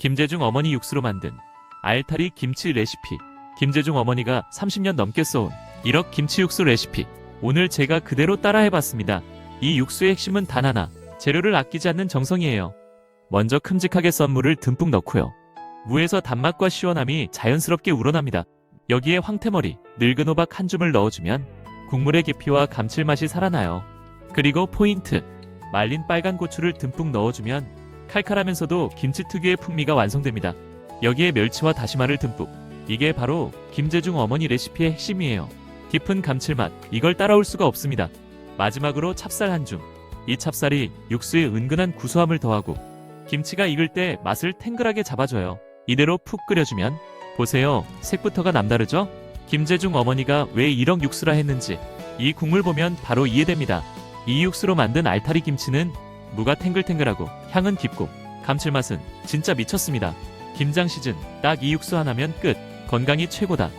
김재중 어머니 육수로 만든 알타리 김치 레시피. 김재중 어머니가 30년 넘게 써온 1억 김치 육수 레시피. 오늘 제가 그대로 따라해봤습니다. 이 육수의 핵심은 단 하나. 재료를 아끼지 않는 정성이에요. 먼저 큼직하게 썬 물을 듬뿍 넣고요. 무에서 단맛과 시원함이 자연스럽게 우러납니다. 여기에 황태머리, 늙은 호박 한 줌을 넣어주면 국물의 깊이와 감칠맛이 살아나요. 그리고 포인트, 말린 빨간 고추를 듬뿍 넣어주면 칼칼하면서도 김치 특유의 풍미가 완성됩니다. 여기에 멸치와 다시마를 듬뿍. 이게 바로 김재중 어머니 레시피의 핵심이에요. 깊은 감칠맛, 이걸 따라올 수가 없습니다. 마지막으로 찹쌀 한 줌. 이 찹쌀이 육수에 은근한 구수함을 더하고 김치가 익을 때 맛을 탱글하게 잡아줘요. 이대로 푹 끓여주면 보세요. 색부터가 남다르죠? 김재중 어머니가 왜 1억 육수라 했는지 이 국물 보면 바로 이해됩니다. 이 육수로 만든 알타리 김치는 무가 탱글탱글하고 향은 깊고 감칠맛은 진짜 미쳤습니다. 김장 시즌 딱 이 육수 하나면 끝. 건강이 최고다.